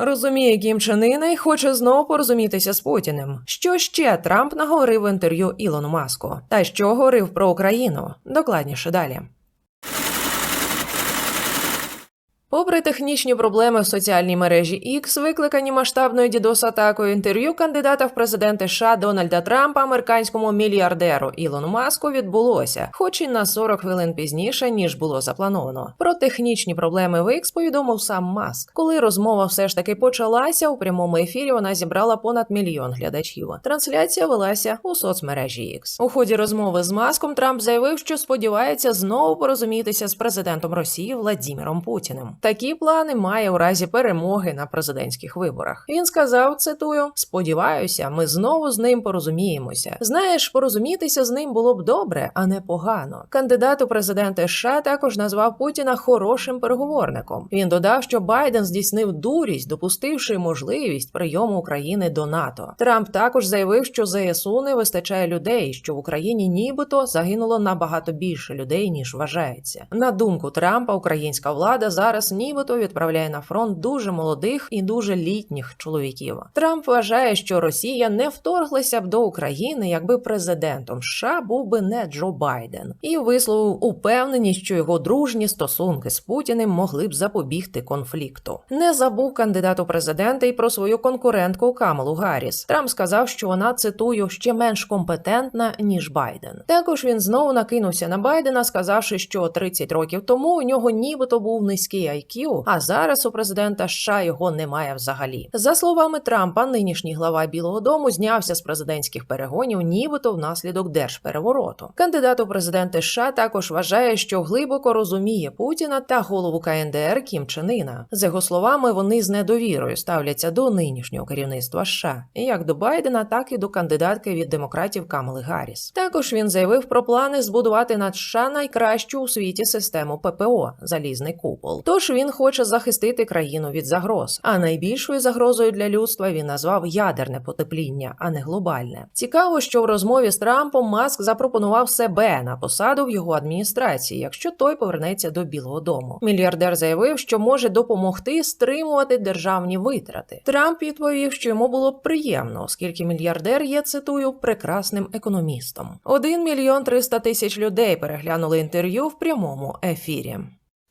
Розуміє Кім Чен і хоче знову порозумітися з Путіним. Що ще Трамп наговорив в інтерв'ю Ілону Маску? Та що говорив про Україну? Докладніше далі. Попри технічні проблеми в соціальній мережі X, викликані масштабною дідос-атакою, інтерв'ю кандидата в президенти США Дональда Трампа американському мільярдеру Ілону Маску відбулося, хоч і на 40 хвилин пізніше ніж було заплановано. Про технічні проблеми в X повідомив сам Маск. Коли розмова все ж таки почалася, у прямому ефірі вона зібрала понад мільйон глядачів. Трансляція велася у соцмережі X. У ході розмови з Маском Трамп заявив, що сподівається знову порозумітися з президентом Росії Владіміром Путіним. Такі плани має у разі перемоги на президентських виборах. Він сказав: цитую: Сподіваюся, ми знову з ним порозуміємося. Знаєш, порозумітися з ним було б добре, а не погано. Кандидат у президенти США також назвав Путіна хорошим переговорником. Він додав, що Байден здійснив дурість, допустивши можливість прийому України до НАТО. Трамп також заявив, що ЗСУ не вистачає людей, що в Україні нібито загинуло набагато більше людей ніж вважається. На думку Трампа, українська влада зараз нібито відправляє на фронт дуже молодих і дуже літніх чоловіків. Трамп вважає, що Росія не вторглася б до України, якби президентом США був би не Джо Байден, і висловив упевненість, що його дружні стосунки з Путіним могли б запобігти конфлікту. Не забув кандидат у президенти й про свою конкурентку Камалу Гарріс. Трамп сказав, що вона цитую ще менш компетентна ніж Байден. Також він знову накинувся на Байдена, сказавши, що 30 років тому у нього нібито був низький IQ, а зараз у президента США його немає взагалі. За словами Трампа, нинішній глава Білого Дому знявся з президентських перегонів, нібито внаслідок держперевороту. Кандидат у президенти США також вважає, що глибоко розуміє Путіна та голову КНДР Кім Чен Іна. За його словами, вони з недовірою ставляться до нинішнього керівництва США, як до Байдена, так і до кандидатки від демократів Камали Гарріс. Також він заявив про плани збудувати над США найкращу у світі систему ППО залізний купол. Тож він хоче захистити країну від загроз. А найбільшою загрозою для людства він назвав ядерне потепління, а не глобальне. Цікаво, що в розмові з Трампом Маск запропонував себе на посаду в його адміністрації, якщо той повернеться до Білого Дому. Мільярдер заявив, що може допомогти стримувати державні витрати. Трамп відповів, що йому було приємно, оскільки мільярдер є цитую прекрасним економістом. Один мільйон триста тисяч людей переглянули інтерв'ю в прямому ефірі.